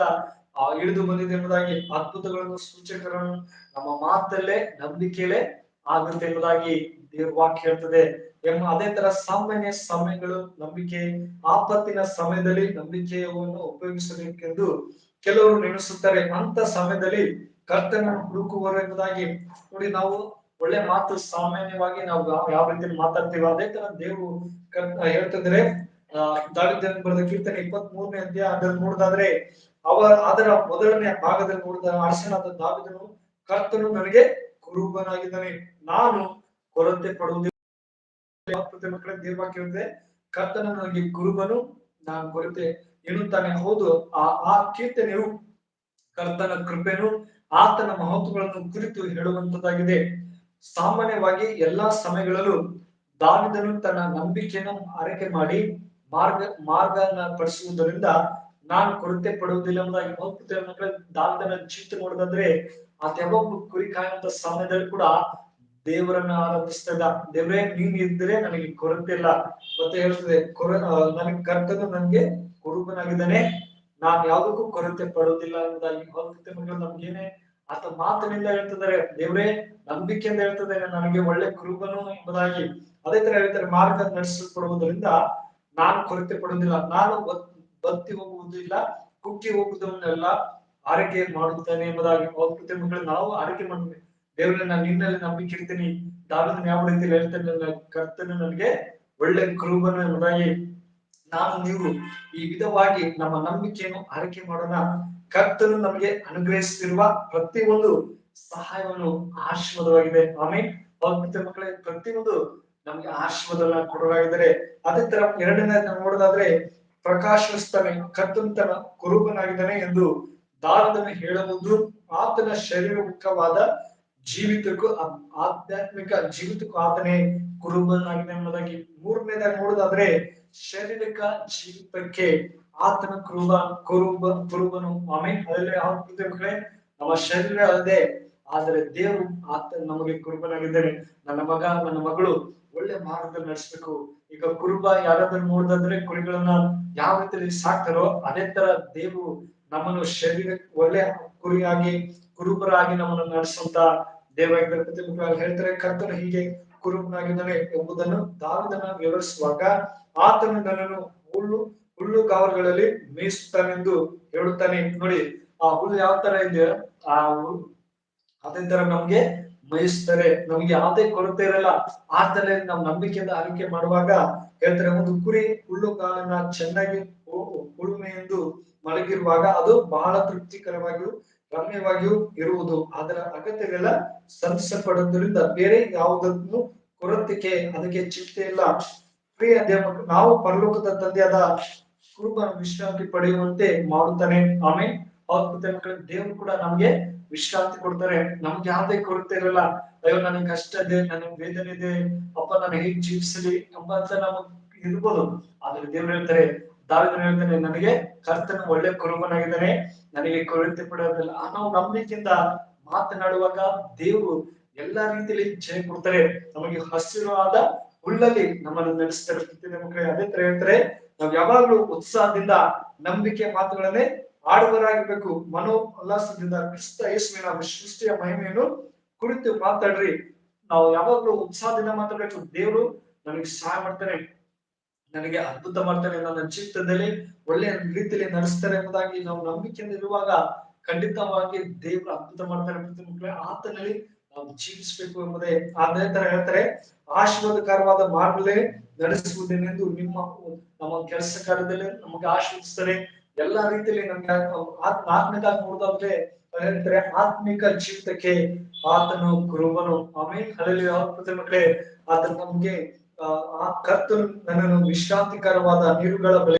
ಇಳಿದು ಬಂದಿದೆ ಎಂಬುದಾಗಿ ಅದ್ಭುತಗಳನ್ನು ಸೂಚಕರನ್ನು ನಮ್ಮ ಮಾತಲ್ಲೇ, ನಂಬಿಕೆಯಲ್ಲೇ ಆಗುತ್ತೆ ಎಂಬುದಾಗಿ ವಾಕ್ಯ ಹೇಳ್ತದೆ. ಎಂಬ ಅದೇ ತರ ಸಾಮಾನ್ಯ ಸಮಯಗಳು, ನಂಬಿಕೆ, ಆಪತ್ತಿನ ಸಮಯದಲ್ಲಿ ನಂಬಿಕೆಯನ್ನು ಉಪಯೋಗಿಸಬೇಕೆಂದು ಕೆಲವರು ನೆನೆಸುತ್ತಾರೆ. ಅಂತ ಸಮಯದಲ್ಲಿ ಕರ್ತನ ಹುಡುಕುವರು ಎಂಬುದಾಗಿ ನೋಡಿ, ನಾವು ಒಳ್ಳೆ ಮಾತು ಸಾಮಾನ್ಯವಾಗಿ ನಾವು ಯಾವ- ರೀತಿಯಲ್ಲಿ ರೀತಿ ಮಾತಾಡ್ತೀವಿ, ಅದೇ ತರ ದೇವರು ಕರ್ತ ಹೇಳ್ತಿದ್ರೆ ದಾವಿದನ ಬರೆದ ಕೀರ್ತನೆ ಇಪ್ಪತ್ತ್ ಮೂರನೇ ಅಧ್ಯಾಯ ಅದನ್ನು ನೋಡಿದಾದ್ರೆ ಅವ ಅದರ ಮೊದಲನೇ ಭಾಗದಲ್ಲಿ ನೋಡಿದ ಅರಸನಾದ ದಾವಿದನು, ಕರ್ತನು ನನಗೆ ಕುರುಬನಾಗಿದ್ದಾನೆ. ನಾನು ಕೊರತೆ ಪಡುವುದಿಲ್ಲ. ಮಕ್ಕಳ ಕರ್ತನು ಕರ್ತನ ನನಗೆ ಕುರುಬನು, ನಾನು ಕೊರತೆ ಎನ್ನುತ್ತಾನೆ. ಹೌದು, ಆ ಆ ಕೀರ್ತನೆಯು ಕರ್ತನ ಕೃಪೆನು ಆತನ ಮಹತ್ವಗಳನ್ನು ಕುರಿತು ಹೇಳುವಂತದ್ದಾಗಿದೆ. ಸಾಮಾನ್ಯವಾಗಿ ಎಲ್ಲಾ ಸಮಯಗಳಲ್ಲೂ ದಾವಿದನು ತನ್ನ ನಂಬಿಕೆಯನ್ನು ಆರೈಕೆ ಮಾಡಿ ಮಾರ್ಗ, ಮಾರ್ಗನ ಪಡಿಸುವುದರಿಂದ ನಾನು ಕೊರತೆ ಪಡುವುದಿಲ್ಲ ಎಂಬುದಾಗಿ ಮಕ್ಕಳ ದಾವಿದನ ಚಿಂತೆ ನೋಡಿದ್ರೆ ಆ ಯಾವಾಗಲೂ ಕುರಿ ಕಾಯುವಂತ ಸಮಯದಲ್ಲಿ ಕೂಡ ದೇವರನ್ನ ಆರಾಧಿಸ್ತಾ ಇದ್ದ ದೇವರೇ, ನೀನ್ ಇದ್ರೆ ನನಗೆ ಕೊರತೆ ಇಲ್ಲ. ಮತ್ತೆ ಹೇಳ್ತದೆ, ಕೊರ ನನಗೆ ಕರ್ತನು ನನ್ಗೆ ಕುರುಬನಾಗಿದ್ದಾನೆ. ನಾನ್ ಯಾವ್ದಕ್ಕೂ ಕೊರತೆ ಪಡುವುದಿಲ್ಲ ಎಂಬುದಾಗಿ ಹೋಗ್ತೇವೆ ಮಕ್ಕಳು ನಮ್ಗೇನೆ ಆತ ಮಾತಿನಿಂದ ಹೇಳ್ತಿದ್ದಾರೆ. ನಂಬಿಕೆ ನಂಬಿಕೆಯಿಂದ ಹೇಳ್ತಿದ್ದಾರೆ, ನನಗೆ ಒಳ್ಳೆ ಕುರುಬನು ಎಂಬುದಾಗಿ. ಅದೇ ತರ ಹೇಳ್ತಾರೆ, ಮಾರ್ಗ ನಡೆಸಲ್ಪಡುವುದರಿಂದ ನಾನು ಕೊರತೆ ಪಡೋದಿಲ್ಲ ನಾನು ಬತ್ತಿ ಬತ್ತಿ ಹೋಗುವುದಿಲ್ಲ ಕುಕ್ಕಿ ಹೋಗುವುದನ್ನೆಲ್ಲ ಆರೈಕೆ ಮಾಡುತ್ತಾನೆ ಎಂಬುದಾಗಿ ಮಕ್ಕಳು ನಾವು ಆರೈಕೆ ಮಾಡ್ತೇವೆ ದೇವರನ್ನ ನಾನು ನಿನ್ನಲ್ಲಿ ನಂಬಿಕೆ ಇರ್ತೀನಿ ದಾವಿದನ ಯಾವ ರೀತಿ ಹೇಳ್ತಾನೆ, ನನ್ನ ಕರ್ತನು ನನಗೆ ಒಳ್ಳೆ ಕುರುಬನ ಎಂಬುದಾಗಿ ನಾನು ನೀವು ಈ ವಿಧವಾಗಿ ನಮ್ಮ ನಂಬಿಕೆಯನ್ನು ಆರೈಕೆ ಮಾಡೋಣ. ಕರ್ತನು ನಮಗೆ ಅನುಗ್ರಹಿಸುತ್ತಿರುವ ಪ್ರತಿಯೊಂದು ಸಹಾಯವನ್ನು ಆಶೀರ್ವಾದವಾಗಿದೆ. ಆಮೇಲೆ ಮಕ್ಕಳೇ ಪ್ರತಿಯೊಂದು ನಮಗೆ ಆಶ್ರಮದನ್ನ ಕೊಡಲಾಗಿದ್ದಾರೆ, ಅದೇ ತರ ಎರಡನೇ ನೋಡೋದಾದ್ರೆ, ಪ್ರಕಾಶಿಸ್ತಾನೆ, ಕತ್ತಂತನ, ಕುರುಬನಾಗಿದ್ದಾನೆ ಎಂದು ದಾರದನ್ನು ಹೇಳಬಹುದು. ಆತನ ಶರೀರಮುಖವಾದ ಜೀವಿತಕ್ಕೂ ಆ- ಆಧ್ಯಾತ್ಮಿಕ ಜೀವಿತಕ್ಕೂ ಆತನೇ ಕುರುಬನಾಗಿದೆ ಎಂಬುದಾಗಿ. ಮೂರನೇದಾಗಿ ನೋಡೋದಾದ್ರೆ, ಶಾರೀರಿಕ ಜೀವಿತಕ್ಕೆ ಆತನ ಕುರುಬ ಕುರುಬ, ಕುರುಬನು ಆಮೇಲೆ ಅದರಲ್ಲಿ ಯಾವ ನಮ್ಮ ಶರೀರ ಅಲ್ಲದೆ, ಆದರೆ ದೇವರು ಆತ ನಮಗೆ ಕುರುಬನಾಗಿದ್ದಾನೆ. ನನ್ನ ಮಗ, ನನ್ನ ಮಗಳು ಒಳ್ಳೆ ಮಾರ್ಗದಲ್ಲಿ ನಡೆಸಬೇಕು. ಈಗ ಕುರುಬ ಯಾರಾದ್ರೂ ನೋಡಿದ್ರೆ ಕುರಿಗಳನ್ನ ಯಾವ ರೀತಿಯಲ್ಲಿ ಸಾಕ್ತಾರೋ ಅದೇ ತರ ದೇವು ನಮ್ಮನ್ನು ಶರೀರ ಒಳ್ಳೆ ಕುರಿಯಾಗಿ, ಕುರುಬರಾಗಿ ನಮ್ಮನ್ನು ನಡೆಸುವಂತ ದೇವ ಹೇಳ್ತಾರೆ. ಕರ್ತನು ಹೀಗೆ ಕುರುಬನಾಗಿದ್ದಾನೆ ಎಂಬುದನ್ನು ದಾವಿದನ ವಿವರಿಸುವಾಗ ಆತನು ನನ್ನನ್ನು ಹುಲ್ಲು ಹುಲ್ಲುಗಾವಲುಗಳಲ್ಲಿ ಮೇಯಿಸುತ್ತಾನೆಂದು ಹೇಳುತ್ತಾನೆ. ನೋಡಿ, ಆ ಹುಲ್ಲು ಯಾವ ತರ ಇದೆ? ಆ ಅದೇ ತರ ನಮ್ಗೆ ಮೇಯಿಸ್ತಾರೆ ನಮ್ಗೆ ಯಾವುದೇ ಕೊರತೆ ಇರಲ್ಲ. ಆತನೇ ನಾವು ನಂಬಿಕೆಯಿಂದ ಆರೈಕೆ ಮಾಡುವಾಗ ಹೇಳ್ತಾರೆ, ಒಂದು ಕುರಿ ಹುಲ್ಲುಗಾಲನ್ನ ಚೆನ್ನಾಗಿ ಉ- ಉಳುಮೆ ಎಂದು ಮಲಗಿರುವಾಗ ಅದು ಬಹಳ ತೃಪ್ತಿಕರವಾಗಿಯೂ, ರಮ್ಯವಾಗಿಯೂ ಇರುವುದು. ಅದರ ಅಗತ್ಯವೆಲ್ಲ ಸಂತಸಪಡುವುದರಿಂದ ಬೇರೆ ಯಾವುದನ್ನು ಕೊರತೆಗೆ, ಅದಕ್ಕೆ ಚಿಂತೆ ಇಲ್ಲ. ಪ್ರಿಯ ದೇವ ನಾವು ಪರಲೋಕದ ತಂದೆಯಾದ ಕುರುಬನ ವಿಶ್ರಾಂತಿ ಪಡೆಯುವಂತೆ ಮಾಡುತ್ತಾನೆ. ಆಮೇಲೆ ದೇವರು ಕೂಡ ನಮ್ಗೆ ವಿಶ್ರಾಂತಿ ಕೊಡ್ತಾರೆ. ನಮ್ಗೆ ಯಾವ್ದೇ ಕೊರತೆ ಇರಲ್ಲ. ಅಯ್ಯೋ, ನನಗೆ ಕಷ್ಟ ಇದೆ, ನನಗೆ ವೇದನೆ ಇದೆ. ಅಪ್ಪ, ನಾನು ಹೇಗ್ ಜೀವಿಸಲಿ ಅಂತ ನಮಗ್ ಇರ್ಬೋದು. ಆದ್ರೆ ದೇವ್ರು ಹೇಳ್ತಾರೆ ದಾವಿದ್ರು ಹೇಳ್ತಾನೆ, ನನಗೆ ಕರ್ತನ ಒಳ್ಳೆ ಕುರುಬನಾಗಿದ್ದಾನೆ. ನನಗೆ ಕೊರತೆ ಪಡೋದಿಲ್ಲ. ನಾವು ನಂಬಿಕೆಯಿಂದ ಮಾತನಾಡುವಾಗ ದೇವರು ಎಲ್ಲಾ ರೀತಿಯಲ್ಲಿ ಜಯ ಕೊಡ್ತಾರೆ. ನಮಗೆ ಹಸಿರಾದ ಹುಲ್ಲಲ್ಲಿ ನಮ್ಮನ್ನು ನಡೆಸ್ತಾರೆ ಅದೇ ತರ ಹೇಳ್ತಾರೆ, ನಾವ್ ಯಾವಾಗ್ಲೂ ಉತ್ಸಾಹದಿಂದ ನಂಬಿಕೆ ಮಾತುಗಳನ್ನೇ ಆಡುವರಾಗಿರ್ಬೇಕು ಮನೋ ಉಲ್ಲಾಸದಿಂದ ಕ್ರಿಸ್ತ ಯೇಸುವಿನ ಸೃಷ್ಟಿಯ ಮಹಿಮೆಯನ್ನು ಕುರಿತು ಮಾತಾಡ್ರಿ. ನಾವು ಯಾವಾಗ್ಲೂ ಉತ್ಸಾಹದಿಂದ ಮಾತಾಡಬೇಕು. ದೇವರು ನನಗೆ ಸಹಾಯ ಮಾಡ್ತಾನೆ. ನನಗೆ ಅದ್ಭುತ ಮಾಡ್ತಾನೆ ನನ್ನ ಚಿತ್ತದಲ್ಲಿ ಒಳ್ಳೆಯ ರೀತಿಯಲ್ಲಿ ನಡೆಸ್ತಾರೆ ಎಂಬುದಾಗಿ ನಾವು ನಂಬಿಕೆಯಿಂದ ಇರುವಾಗ ಖಂಡಿತವಾಗಿ ದೇವರು ಅದ್ಭುತ ಮಾಡ್ತಾರೆ ಮಕ್ಕಳೇ. ಆತನಲ್ಲಿ ನಾವು ಜೀವಿಸಬೇಕು ಎಂಬುದೇ. ಅದೇ ತರ ಹೇಳ್ತಾರೆ, ಆಶೀರ್ವಾದಕರವಾದ ಮಾರ್ಗಲೇ ನಡೆಸುವುದೇನೆಂದು ನಿಮ್ಮ, ನಮ್ಮ ಕೆಲಸ ಕಾರ್ಯದಲ್ಲಿ ನಮಗೆ ಆಶೀರ್ವದಿಸ್ತಾರೆ. ಎಲ್ಲಾ ರೀತಿಯಲ್ಲಿ ನಮ್ಗೆ ಆತ್ಮ ಆತ್ಮಿಕ ನೋಡೋದಾದ್ರೆ ಹೇಳ್ತಾರೆ ಆತ್ಮಿಕ ಜೀವಿತಕ್ಕೆ ಆತನು ಕುರುಬನು ಆಮೇಲೆ ಹಲಲಿ ಪ್ರತಿ ಮಕ್ಕಳೇ ನಮ್ಗೆ ಆ, ಕರ್ತು ನನ್ನನ್ನು ವಿಶ್ರಾಂತಿಕರವಾದ ನೀರುಗಳ ಬಳಿ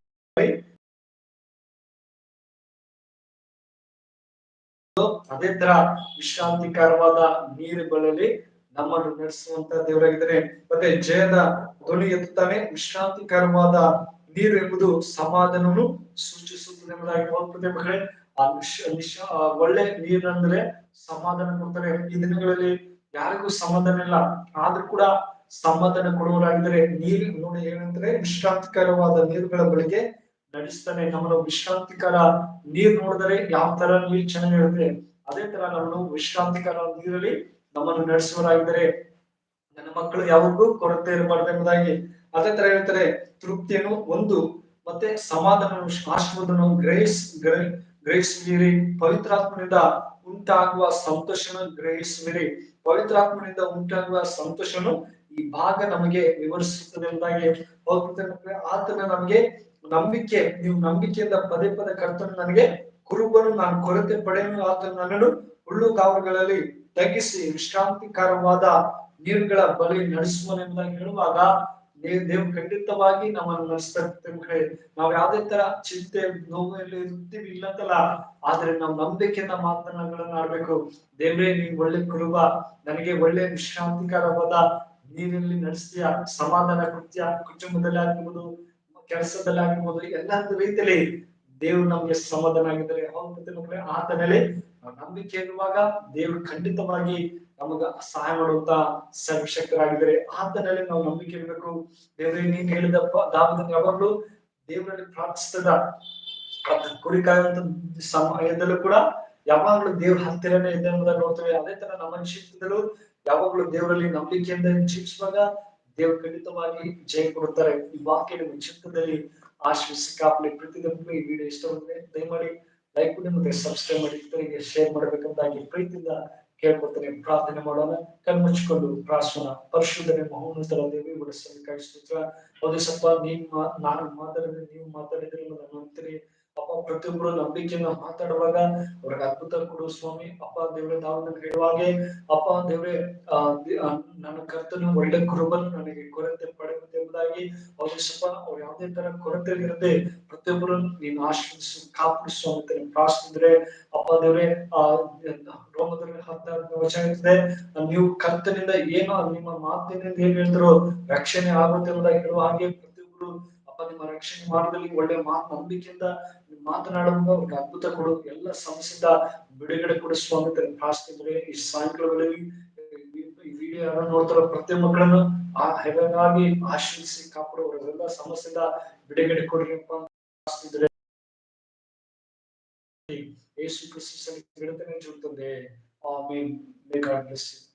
ಅದೇ ತರ ವಿಶ್ರಾಂತಿಕರವಾದ ನೀರು ಬಳಲಿ ನಮ್ಮನ್ನು ನಡೆಸುವಂತ ದೇವರಾಗಿದ್ದಾನೆ. ಮತ್ತೆ ಜಯದ ಧ್ವನಿ ಎತ್ತುತ್ತಾನೆ. ವಿಶ್ರಾಂತಿಕರವಾದ ನೀರು ಎಂಬುದು ಸಮಾಧಾನವನ್ನು ಸೂಚಿಸುತ್ತದೆ ಎಂಬುದಾಗಿ ಹೋಗ್ತದೆ ಮಕ್ಕಳೇ ಒಳ್ಳೆ ನೀರಂದ್ರೆ ಸಮಾಧಾನ ಕೊಡ್ತಾರೆ. ಈ ದಿನಗಳಲ್ಲಿ ಯಾರಿಗೂ ಸಮಾಧಾನ ಇಲ್ಲ. ಆದ್ರೂ ಕೂಡ ಸಮಾಧಾನ ಕೊಡುವರಾಗಿದ್ರೆ ನೀರು ನೋಡಿ ಏನಂದ್ರೆ ವಿಶ್ರಾಂತಿಕರವಾದ ನೀರುಗಳ ಬಳಿಗೆ ನಡೆಸ್ತಾನೆ. ನಮ್ಮನ್ನು ವಿಶ್ರಾಂತಿಕರ ನೀರ್ ನೋಡಿದರೆ ಯಾವ ತರ ನೀರ್ ಚೆನ್ನಾಗಿರುತ್ತೆ ಅದೇ ತರ ನಮ್ಮನ್ನು ವಿಶ್ರಾಂತಿಕರ ನೀರಲ್ಲಿ ನಮ್ಮನ್ನು ನಡೆಸುವರಾಗಿದ್ದರೆ ನನ್ನ ಮಕ್ಕಳು ಯಾವಾಗೂ ಕೊರತೆ ಇರಬಾರ್ದು ಎಂಬುದಾಗಿ ಅದೇ ತರ ಹೇಳ್ತಾರೆ, ತೃಪ್ತಿಯನ್ನು ಒಂದು, ಮತ್ತೆ ಸಮಾಧಾನ ಆಶ್ವಾದನು ಗ್ರಹಿಸ್, ಗ್ರಹ, ಗ್ರಹಿಸುವಿರಿ. ಪವಿತ್ರಾತ್ಮನಿಂದ ಉಂಟಾಗುವ ಸಂತೋಷನ ಗ್ರಹಿಸುವಿರಿ. ಪವಿತ್ರಾತ್ಮನಿಂದ ಉಂಟಾಗುವ ಸಂತೋಷನು ಈ ಭಾಗ ನಮಗೆ ವಿವರಿಸುತ್ತದೆ ಎಂದಾಗಿ ಆತನ ನಮಗೆ ನಂಬಿಕೆ, ನೀವು ನಂಬಿಕೆಯಿಂದ ಪದೇ ಪದೇ ಕರ್ತನು ನನಗೆ ಕುರುಬನು, ನಾನು ಕೊರತೆ ಪಡೆಯಲು ಆತನು ನನ್ನನ್ನು ಹುಳ್ಳು ಕಾವಲುಗಳಲ್ಲಿ ತಗ್ಗಿಸಿ ವಿಶ್ರಾಂತಿಕರವಾದ ನೀರುಗಳ ಬಲಿ ನಡೆಸುವನೆಂಬುದಾಗಿ ಹೇಳುವಾಗ ದೇ- ದೇವ್ರು ಖಂಡಿತವಾಗಿ ನಮ್ಮನ್ನು ನಡೆಸ್ತಾರೆ. ನಾವು ಯಾವುದೇ ತರ ಚಿಂತೆ ನೋವಲ್ಲಿ ಇರ್ತೀವಿ, ಇಲ್ಲಂತಲ್ಲ, ಆದ್ರೆ ನಾವು ನಂಬಿಕೆಯಿಂದ ಮಾತನಾಡಗಳನ್ನ ಆಡ್ಬೇಕು. ದೇವ್ರೇ, ನೀನ್ ಒಳ್ಳೆ ಕುರುಬ, ನನಗೆ ಒಳ್ಳೆ ವಿಶ್ರಾಂತಿಕರವಾದ ನೀನಲ್ಲಿ ನಡೆಸ್ತೀಯ? ಸಮಾಧಾನ ಕೃತ್ಯ ಕುಟುಂಬದಲ್ಲಿ ಆಗಿರ್ಬೋದು ಕೆಲಸದಲ್ಲಿ ಆಗಿರ್ಬೋದು ಎಲ್ಲ ರೀತಿಯಲ್ಲಿ ದೇವ್ರು ನಮ್ಗೆ ಸಮಾಧಾನ ಆಗಿದ್ದಾರೆ. ಮಕ್ಕಳೇ, ಆತನಲ್ಲಿ ನಂಬಿಕೆ ಇರುವಾಗ ದೇವ್ರು ಖಂಡಿತವಾಗಿ ನಮಗ ಸಹಾಯ ಮಾಡುವಂತ ಸರ್ವಶಕ್ತರಾಗಿದ್ದಾರೆ. ಆತನಲ್ಲಿ ನಾವು ನಂಬಿಕೆ ಇರಬೇಕು. ದೇವರೇ, ನೀನ್ ಹೇಳಿದಪ್ಪ ದಾವದ ಯಾವಾಗ್ಲೂ ದೇವರಲ್ಲಿ ಪ್ರಾರ್ಥಿಸ್ತದ ಕುರಿ ಸಮಯದಲ್ಲೂ ಕೂಡ ಯಾವಾಗ್ಲೂ ದೇವ್ರ ಹತ್ತಿರನೇ ಇದೆ ಎಂಬುದನ್ನು ನೋಡ್ತೇವೆ. ಅದೇ ತರ ನಮ್ಮ ಜೀವಿತದಲ್ಲೂ ಯಾವಾಗ್ಲೂ ದೇವರಲ್ಲಿ ನಂಬಿಕೆಯಿಂದ ಜೀವಿಸುವಾಗ ದೇವ್ರು ಖಂಡಿತವಾಗಿ ಜಯ ಕೊಡುತ್ತಾರೆ. ಈ ವಾಕ್ಯ ನಿಮ್ಮ ಚಿತ್ತದಲ್ಲಿ ಆಶ್ರಯಿಸಿ ಕಾಪಲಿ ಪ್ರತಿದಿನ ಈ ವಿಡಿಯೋ ಇಷ್ಟ ಬಂದ್ರೆ ದಯಮಾಡಿ ಲೈಕ್ ಮಾಡಿ ಮತ್ತೆ ಸಬ್ಸ್ಕ್ರೈಬ್ ಮಾಡಿ. ಇತರಿಗೆ ಶೇರ್ ಮಾಡ್ಬೇಕಂತಾಗಿ ಪ್ರೀತಿಯಿಂದ ಕೇಳ್ಕೊಳ್ತೇನೆ ಪ್ರಾರ್ಥನೆ ಮಾಡೋಣ. ಕಣ್ಮುಚ್ಕೊಂಡು ಪ್ರಾರ್ಥನ. ಪರಿಶುದ್ಧನೆ ಮಹೋನ್ನತರ ದೇವಿ ಸ್ತೋತ್ರ ಹೌದು ಸಪ್ಪ, ನೀನ್ ಮಾ ನಾನು ಮಾತಾಡಿದ್ರೆ ನೀವು ಮಾತಾಡಿದ್ರೆ ನಾನು ಅಂತೀನಿ. ಅಪ್ಪ ಪ್ರತಿಯೊಬ್ಬರು ನಂಬಿಕೆಯನ್ನು ಮಾತಾಡುವಾಗ ಅವ್ರಿಗೆ ಅದ್ಭುತ ಕೊಡು ಸ್ವಾಮಿ. ಅಪ್ಪ, ದೇವ್ರೆ, ನಾವು ನನ್ಗೆ ಹೇಳುವಾಗೆ, ಅಪ್ಪ, ದೇವ್ರೆ ನನ್ನ ಕರ್ತನು ಒಳ್ಳೆ ಕುರುಬನು ನನಗೆ ಕೊರತೆ ಪಡೆಯುತ್ತೆ ಎಂಬುದಾಗಿ ಅವ್ರ ಸ್ವಲ್ಪ ಅವ್ರು ಯಾವುದೇ ತರ ಕೊರತೆ ಇರದೆ ಪ್ರತಿಯೊಬ್ಬರು ನೀನು ಆಶ್ರಯಿಸು ಕಾಪಾಡಿಸು ಅಂತ ನೀನು ಪ್ರಾರ್ಥಿಸಿದ್ರೆ, ಅಪ್ಪ, ದೇವ್ರೆ, ಆ, ರೋಮದಲ್ಲಿ ಹತ್ತಾರು ವಚನ ಇರ್ತದೆ ನೀವು ಕರ್ತನಿಂದ ಏನೋ ನಿಮ್ಮ ಮಾತಿನಿಂದ ಏನ್ ಹೇಳಿದ್ರು ರಕ್ಷಣೆ ಆಗುತ್ತೆ ಹೇಳುವ ಹಾಗೆ ಪ್ರತಿಯೊಬ್ಬರು ಅಪ್ಪ, ನಿಮ್ಮ ರಕ್ಷಣೆ ಮಾಡುವಲ್ಲಿ ಒಳ್ಳೆ ಮಾತು ನಂಬಿಕೆಯಿಂದ ನೀವು ಒಂದು ಅದ್ಭುತ ಕೊಡು. ಎಲ್ಲ ಸಮಸ್ಯೆಯಿಂದ ಬಿಡುಗಡೆ ಕೊಡು ಸ್ವಾಮಿ. ತನ್ನ ನೀನು ಪ್ರಾರ್ಥಿಸಿದ್ರೆ ಈ ಸಾಯಂಕಾಲಗಳಲ್ಲಿ ಈ ವಿಡಿಯೋ ನೋಡ್ತಾರ ಪ್ರತಿ ಮಕ್ಕಳನ್ನು ಆ ಹೆಗಾಗಿ ಆಶ್ರಯಿಸಿ ಕಾಪಾಡುವವರೆಲ್ಲ ಸಮಸ್ಯೆಯಿಂದ ಬಿಡುಗಡೆ ಕೊಡ್ರಿ ಅಂತ ಪ್ರಾರ್ಥಿಸಿದ್ರೆ ಯೇಸು ಗಾಡ್ ಬ್ಲೆಸ್ ಯು